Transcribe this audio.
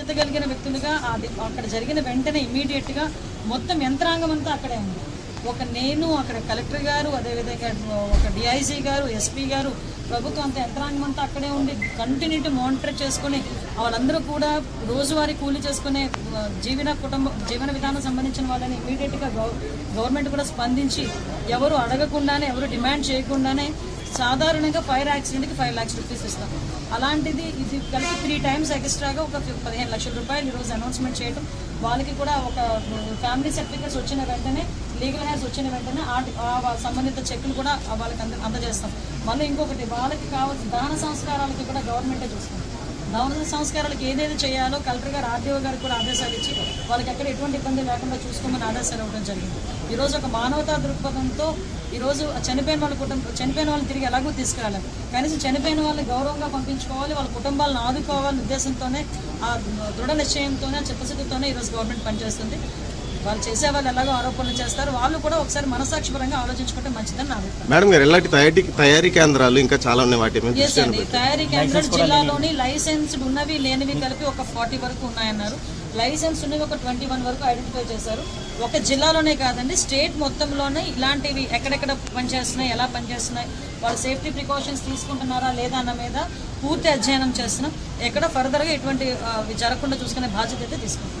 బాధ్యత కలిగిన వ్యక్తులుగా అది అక్కడ జరిగిన వెంటనే ఇమీడియట్గా మొత్తం యంత్రాంగం అంతా అక్కడే ఉంది. ఒక నేను అక్కడ కలెక్టర్ గారు అదేవిధంగా ఒక డిఐజీ గారు ఎస్పీ గారు ప్రభుత్వం అంత యంత్రాంగం అంతా అక్కడే ఉండి కంటిన్యూటీ మానిటర్ చేసుకుని వాళ్ళందరూ కూడా రోజువారీ కూలీ చేసుకునే జీవన కుటుంబ జీవన విధానం సంబంధించిన వాళ్ళని ఇమీడియట్గా గవర్నమెంట్ కూడా స్పందించి ఎవరు అడగకుండానే ఎవరు డిమాండ్ చేయకుండానే సాధారణంగా ఫైర్ యాక్సిడెంట్కి ఫైవ్ ల్యాక్స్ రూపీస్ ఇస్తాం. అలాంటిది ఇది కలిపి త్రీ టైమ్స్ ఎక్స్ట్రాగా ఒక పదిహేను లక్షల రూపాయలు ఈరోజు అనౌన్స్మెంట్ చేయడం వాళ్ళకి కూడా ఒక ఫ్యామిలీ సర్టిఫికేట్స్ వచ్చిన వెంటనే లీగల్ హ్యాస్ వచ్చిన వెంటనే ఆ సంబంధిత చెక్కులు కూడా వాళ్ళకి అంద అందజేస్తాం. మళ్ళీ ఇంకొకటి వాళ్ళకి కావాల్సిన దాన సంస్కారాలకి కూడా గవర్నమెంటే చూస్తుంది. దహన సంస్కారాలకు ఏదేది చేయాలో కలెక్టర్ గారు ఆర్డీఓ గారికి కూడా ఆదేశాలు ఇచ్చి వాళ్ళకి ఎక్కడ ఎటువంటి ఇబ్బంది లేకుండా చూసుకోమని ఆదేశాలు ఇవ్వడం జరిగింది. ఈరోజు ఒక మానవతా దృక్పథంతో ఈరోజు చనిపోయిన వాళ్ళ కుటుంబం చనిపోయిన వాళ్ళని తిరిగి ఎలాగో తీసుకురాలేం కనీసం చనిపోయిన వాళ్ళని గౌరవంగా పంపించుకోవాలి వాళ్ళ కుటుంబాలను ఆదుకోవాలనే ఉద్దేశంతోనే ఆ దృఢ నిశ్చయంతోనే చిత్తశుద్ధితోనే ఈరోజు గవర్నమెంట్ పనిచేస్తుంది. వాళ్ళు చేసే వాళ్ళు ఎలాగో ఆరోపణలు చేస్తారు. వాళ్ళు కూడా ఒకసారి మనసాక్షిపరంగా ఆలోచించుకుంటే మంచిదని నా అభిప్రాయం. మేడం గారు ఇలాంటి తయారీ తయారీ కేంద్రాలు ఇంకా చాలా ఉన్నాయి వాటి మీద తయారీ కేంద్రాలు జిల్లాలోని లైసెన్స్డ్ ఉన్నవి లేనివి కలిపి ఒక ఫార్టీ వరకు ఉన్నాయన్నారు. లైసెన్స్ ఉన్నవి ఒక ట్వంటీ వన్ వరకు ఐడెంటిఫై చేశారు. ఒక జిల్లాలోనే కాదండి స్టేట్ మొత్తంలోనే ఇలాంటివి ఎక్కడెక్కడ పనిచేస్తున్నాయి ఎలా పనిచేస్తున్నాయి వాళ్ళు సేఫ్టీ ప్రికాషన్స్ తీసుకుంటున్నారా లేదా అన్న మీద పూర్తి అధ్యయనం చేస్తున్నాం. ఎక్కడ ఫర్దర్గా ఎటువంటి ఆ, జరగకుండా చూసుకునే బాధ్యత అయితే తీసుకుంటాం